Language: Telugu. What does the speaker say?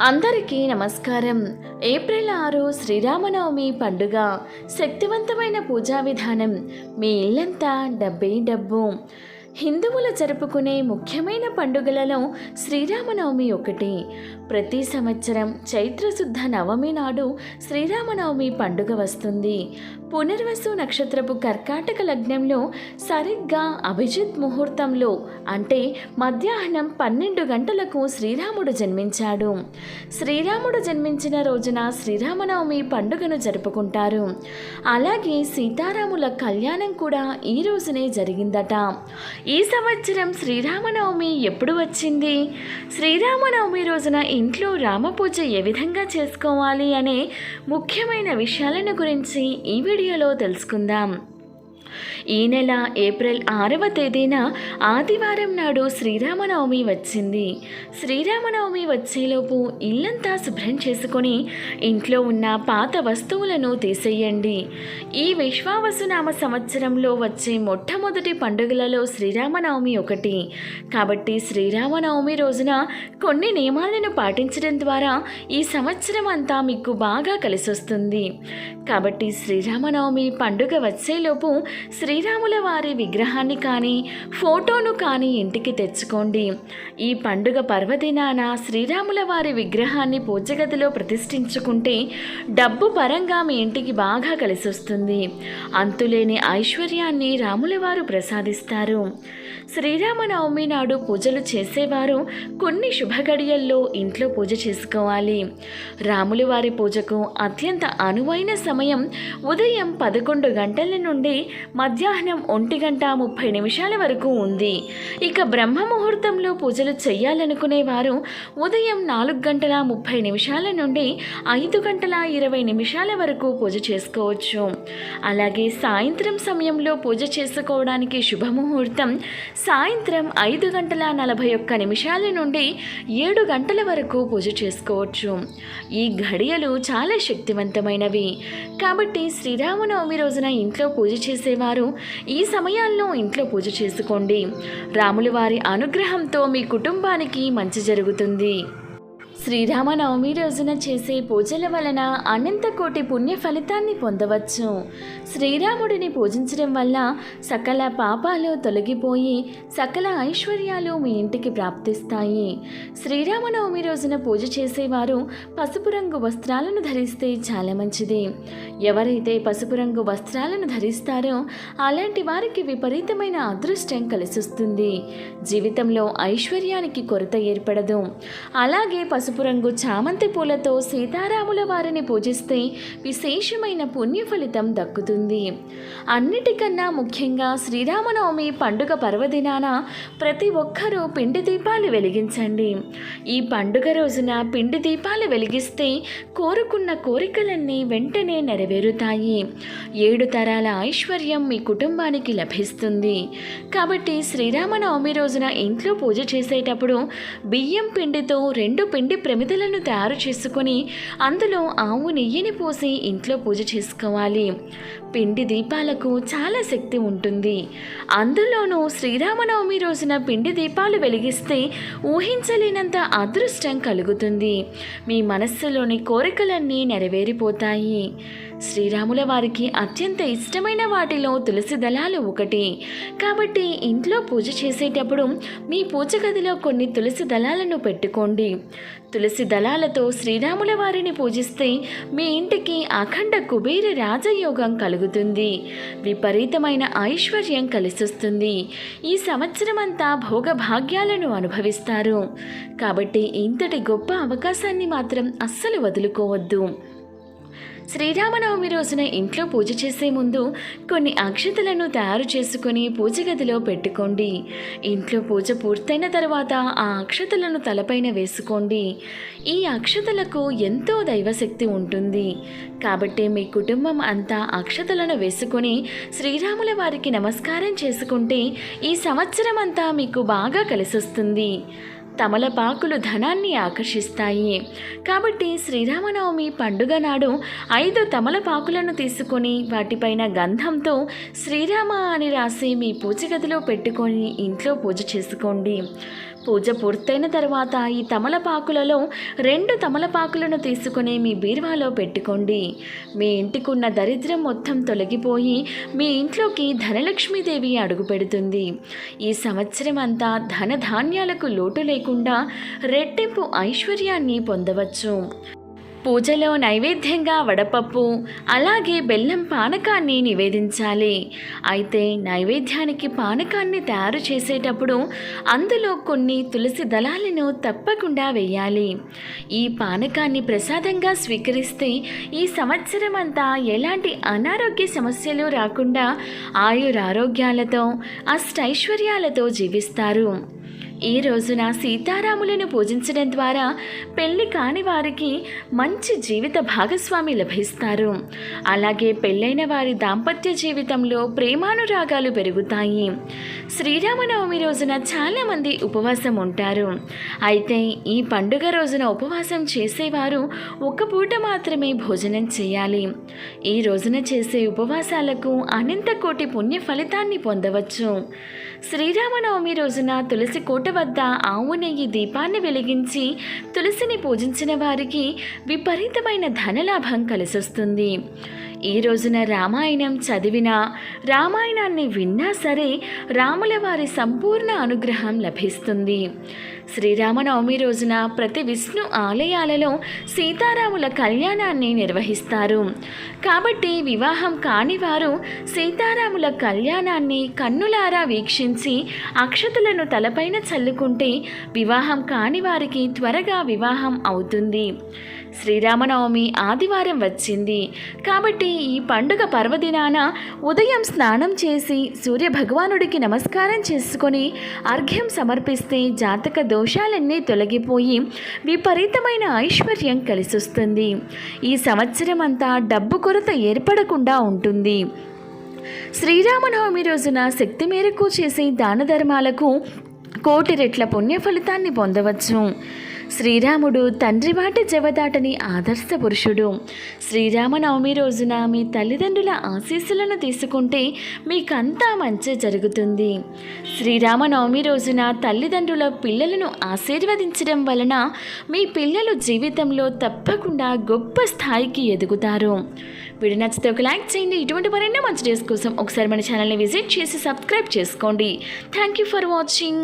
అందరికీ నమస్కారం. ఏప్రిల్ ఆరు శ్రీరామనవమి పండుగ శక్తివంతమైన పూజా విధానం. మీ ఇల్లంతా డబ్బే డబ్బు. హిందువులు జరుపుకునే ముఖ్యమైన పండుగలలో శ్రీరామనవమి ఒకటి. ప్రతి సంవత్సరం చైత్రశుద్ధ నవమి నాడు శ్రీరామనవమి పండుగ వస్తుంది. పునర్వసు నక్షత్రపు కర్కాటక లగ్నంలో సరిగ్గా అభిజిత్ ముహూర్తంలో అంటే మధ్యాహ్నం పన్నెండు గంటలకు శ్రీరాముడు జన్మించాడు. శ్రీరాముడు జన్మించిన రోజున శ్రీరామనవమి పండుగను జరుపుకుంటారు. అలాగే సీతారాముల కళ్యాణం కూడా ఈ రోజునే జరిగిందట. ఈ సంవత్సరం శ్రీరామనవమి ఎప్పుడు వచ్చింది? శ్రీరామనవమి రోజున ఇంట్లో రామపూజ ఏ విధంగా చేసుకోవాలి అనే ముఖ్యమైన విషయాలను గురించి ఈ వీడియోలో తెలుసుకుందాం. ఈ నెల ఏప్రిల్ ఆరవ తేదీన ఆదివారం నాడు శ్రీరామనవమి వచ్చింది. శ్రీరామనవమి వచ్చేలోపు ఇల్లంతా శుభ్రం చేసుకొని ఇంట్లో ఉన్న పాత వస్తువులను తీసేయండి. ఈ విశ్వావసునామ సంవత్సరంలో వచ్చే మొట్టమొదటి పండుగలలో శ్రీరామనవమి ఒకటి. కాబట్టి శ్రీరామనవమి రోజున కొన్ని నియమాలను పాటించడం ద్వారా ఈ సంవత్సరం అంతా మీకు బాగా కలిసొస్తుంది. కాబట్టి శ్రీరామనవమి పండుగ వచ్చేలోపు శ్రీరాముల వారి విగ్రహాన్ని కానీ ఫోటోను కానీ ఇంటికి తెచ్చుకోండి. ఈ పండుగ పర్వదినాన శ్రీరాముల వారి విగ్రహాన్ని పూజగదిలో ప్రతిష్ఠించుకుంటే డబ్బు పరంగా మీ ఇంటికి బాగా కలిసొస్తుంది. అంతులేని ఐశ్వర్యాన్ని రాములవారు ప్రసాదిస్తారు. శ్రీరామనవమి నాడు పూజలు చేసేవారు కొన్ని శుభగడియల్లో ఇంట్లో పూజ చేసుకోవాలి. రాములవారి పూజకు అత్యంత అనువైన సమయం ఉదయం పదకొండు గంటల నుండి మధ్యాహ్నం ఒంటి గంట ముప్పై నిమిషాల వరకు ఉంది. ఇక బ్రహ్మ ముహూర్తంలో పూజలు చేయాలనుకునేవారు ఉదయం నాలుగు గంటల ముప్పై నిమిషాల నుండి ఐదు గంటల ఇరవై నిమిషాల వరకు పూజ చేసుకోవచ్చు. అలాగే సాయంత్రం సమయంలో పూజ చేసుకోవడానికి శుభముహూర్తం సాయంత్రం ఐదు గంటల నలభై ఒక్క నిమిషాల నుండి ఏడు గంటల వరకు పూజ చేసుకోవచ్చు. ఈ ఘడియలు చాలా శక్తివంతమైనవి. కాబట్టి శ్రీరామనవమి రోజున ఇంట్లో పూజ చేసేవారు ఈ సమయాల్లో ఇంట్లో పూజ చేసుకోండి. రాముల వారి అనుగ్రహంతో మీ కుటుంబానికి మంచి జరుగుతుంది. శ్రీరామనవమి రోజున చేసే పూజల వలన అనంతకోటి పుణ్య ఫలితాన్ని పొందవచ్చు. శ్రీరాముడిని పూజించడం వల్ల సకల పాపాలు తొలగిపోయి సకల ఐశ్వర్యాలు మీ ఇంటికి ప్రాప్తిస్తాయి. శ్రీరామనవమి రోజున పూజ చేసేవారు పసుపు రంగు వస్త్రాలను ధరిస్తే చాలా మంచిది. ఎవరైతే పసుపు రంగు వస్త్రాలను ధరిస్తారో అలాంటి వారికి విపరీతమైన అదృష్టం కలిసొస్తుంది. జీవితంలో ఐశ్వర్యానికి కొరత ఏర్పడదు. అలాగే పసుపు రంగు చామంతి పూలతో సీతారాముల వారిని పూజిస్తే విశేషమైన పుణ్య ఫలితం దక్కుతుంది. అన్నిటికన్నా ముఖ్యంగా శ్రీరామనవమి పండుగ పర్వదినాన ప్రతి ఒక్కరూ పిండి దీపాలు వెలిగించండి. ఈ పండుగ రోజున పిండి దీపాలు వెలిగిస్తే కోరుకున్న కోరికలన్నీ వెంటనే నెరవేరుతాయి. ఏడు తరాల ఐశ్వర్యం మీ కుటుంబానికి లభిస్తుంది. కాబట్టి శ్రీరామనవమి రోజున ఇంట్లో పూజ చేసేటప్పుడు బియ్యం పిండితో రెండు పిండి ప్రమిదలను తయారు చేసుకొని అందులో ఆవు నెయ్యిని పోసి ఇంట్లో పూజ చేసుకోవాలి. పిండి దీపాలకు చాలా శక్తి ఉంటుంది. అందులోనూ శ్రీరామనవమి రోజున పిండి దీపాలు వెలిగిస్తే ఊహించలేనంత అదృష్టం కలుగుతుంది. మీ మనస్సులోని కోరికలన్నీ నెరవేరిపోతాయి. శ్రీరాముల వారికి అత్యంత ఇష్టమైన వాటిలో తులసి దళాలు ఒకటి. కాబట్టి ఇంట్లో పూజ చేసేటప్పుడు మీ పూజ గదిలో కొన్ని తులసి దళాలను పెట్టుకోండి. తులసి దళాలతో శ్రీరాముల వారిని పూజిస్తే మీ ఇంటికి అఖండ కుబేర రాజయోగం కలుగుతుంది. విపరీతమైన ఐశ్వర్యం కలిసొస్తుంది. ఈ సంవత్సరం అంతా భోగభాగ్యాలను అనుభవిస్తారు. కాబట్టి ఇంతటి గొప్ప అవకాశాన్ని మాత్రం అస్సలు వదులుకోవద్దు. శ్రీరామనవమి రోజున ఇంట్లో పూజ చేసే ముందు కొన్ని అక్షతలను తయారు చేసుకొని పూజ గదిలో పెట్టుకోండి. ఇంట్లో పూజ పూర్తయిన తర్వాత ఆ అక్షతలను తలపైన వేసుకోండి. ఈ అక్షతలకు ఎంతో దైవశక్తి ఉంటుంది. కాబట్టి మీ కుటుంబం అంతా అక్షతలను వేసుకొని శ్రీరాముల వారికి నమస్కారం చేసుకుంటే ఈ సంవత్సరం అంతా మీకు బాగా కలిసొస్తుంది. తమలపాకులు ధనాన్ని ఆకర్షిస్తాయి. కాబట్టి శ్రీరామనవమి పండుగ నాడు ఐదు తమలపాకులను తీసుకొని వాటిపైన గంధంతో శ్రీరామ అని రాసి మీ పూజ గదిలో పెట్టుకొని ఇంట్లో పూజ చేసుకోండి. పూజ పూర్తయిన తర్వాత ఈ తమలపాకులలో రెండు తమలపాకులను తీసుకుని మీ బీరువాలో పెట్టుకోండి. మీ ఇంటికున్న దరిద్రం మొత్తం తొలగిపోయి మీ ఇంట్లోకి ధనలక్ష్మీదేవి అడుగుపెడుతుంది ఈ సంవత్సరం అంతా ధనధాన్యాలకు లోటు లేకుండా రెట్టింపు ఐశ్వర్యాన్ని పొందవచ్చు. పూజలో నైవేద్యంగా వడపప్పు అలాగే బెల్లం పానకాన్ని నివేదించాలి. అయితే నైవేద్యానికి పానకాన్ని తయారు చేసేటప్పుడు అందులో కొన్ని తులసి దళాలను తప్పకుండా వేయాలి. ఈ పానకాన్ని ప్రసాదంగా స్వీకరిస్తే ఈ సంవత్సరం అంతా ఎలాంటి అనారోగ్య సమస్యలు రాకుండా ఆయురారోగ్యాలతో అష్టైశ్వర్యాలతో జీవిస్తారు. ఈ రోజున సీతారాములను పూజించడం ద్వారా పెళ్ళి కాని వారికి మంచి జీవిత భాగస్వామి లభిస్తారు. అలాగే పెళ్ళైన వారి దాంపత్య జీవితంలో ప్రేమానురాగాలు పెరుగుతాయి. శ్రీరామనవమి రోజున చాలామంది ఉపవాసం ఉంటారు. అయితే ఈ పండుగ రోజున ఉపవాసం చేసేవారు ఒక పూట మాత్రమే భోజనం చేయాలి. ఈ రోజున చేసే ఉపవాసాలకు అనంత కోటి పుణ్య ఫలితాన్ని పొందవచ్చు. శ్రీరామనవమి రోజున తులసి కోట వద్ద ఆవు నెయ్యి దీపాన్ని వెలిగించి తులసిని పూజించిన వారికి విపరీతమైన ధనలాభం కలిసొస్తుంది. ఈ రోజున రామాయణం చదివినా రామాయణాన్ని విన్నా సరే రాముల వారి సంపూర్ణ అనుగ్రహం లభిస్తుంది. శ్రీరామనవమి రోజున ప్రతి విష్ణు ఆలయాలలో సీతారాముల కళ్యాణాన్ని నిర్వహిస్తారు. కాబట్టి వివాహం కాని వారు సీతారాముల కళ్యాణాన్ని కన్నులారా వీక్షించి అక్షతలను తలపైన చల్లుకుంటే వివాహం కాని వారికి త్వరగా వివాహం అవుతుంది. శ్రీరామనవమి ఆదివారం వచ్చింది. కాబట్టి ఈ పండుగ పర్వదినాన ఉదయం స్నానం చేసి సూర్య భగవానుడికి నమస్కారం చేసుకొని అర్ఘ్యం సమర్పిస్తే జాతక దోషాలన్నీ తొలగిపోయి విపరీతమైన ఐశ్వర్యం కలిసొస్తుంది. ఈ సంవత్సరం అంతా డబ్బు కొరత ఏర్పడకుండా ఉంటుంది. శ్రీరామనవమి రోజున శక్తి మేరకు చేసే దాన ధర్మాలకు కోటి రెట్ల పుణ్య ఫలితాన్ని పొందవచ్చు. శ్రీరాముడు తండ్రి మాట జవదాటని ఆదర్శ పురుషుడు. శ్రీరామనవమి రోజున మీ తల్లిదండ్రుల ఆశీస్సులను తీసుకుంటే మీకంతా మంచి జరుగుతుంది. శ్రీరామనవమి రోజున తల్లిదండ్రుల పిల్లలను ఆశీర్వదించడం వలన మీ పిల్లలు జీవితంలో తప్పకుండా గొప్ప స్థాయికి ఎదుగుతారు. వీడియో నచ్చితే ఒక లైక్ చేయండి. ఇటువంటి మరెన్నో మంచి డేస్ కోసం ఒకసారి మన ఛానల్ని విజిట్ చేసి సబ్స్క్రైబ్ చేసుకోండి. Thank you for watching